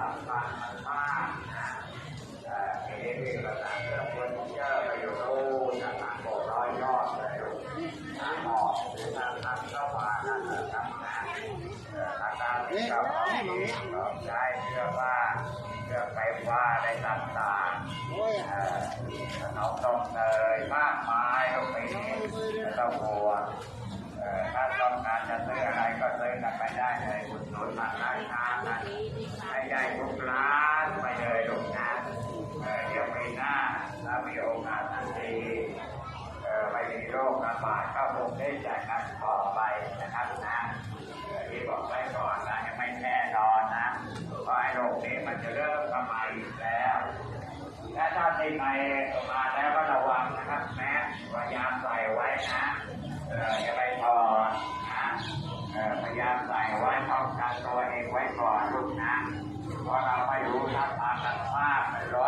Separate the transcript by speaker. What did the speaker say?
Speaker 1: ราใช้เชื่อว่าเชื่อไปว่าได้ต่างๆเอ่อขนมนมเนยมากมายก็มีไม่ต้องห่วถ้าต้องการจะซื้ออะไรก็ซื้อกันไปได้เลยอุดหนุนมาร้าก็คงได้จัดกันต่อไปนะครับนะที่บอกไว้ก่อนนะยังไม่แน่นอนนะเพราะไอ้โรคนี้มันจะเริ่มกลับมาอีกแล้วถ้าท่านที่ไปมาแล้วก็ระวังนะครับแมสพยายามใส่ไว้นะเอออย่าไปถอดนะเออพยายามใส่ไว้ป้องกันตัวเองไว้ก่อนลูกนะเพราะเราไม่รู้นะมากันมากเป็นร้อย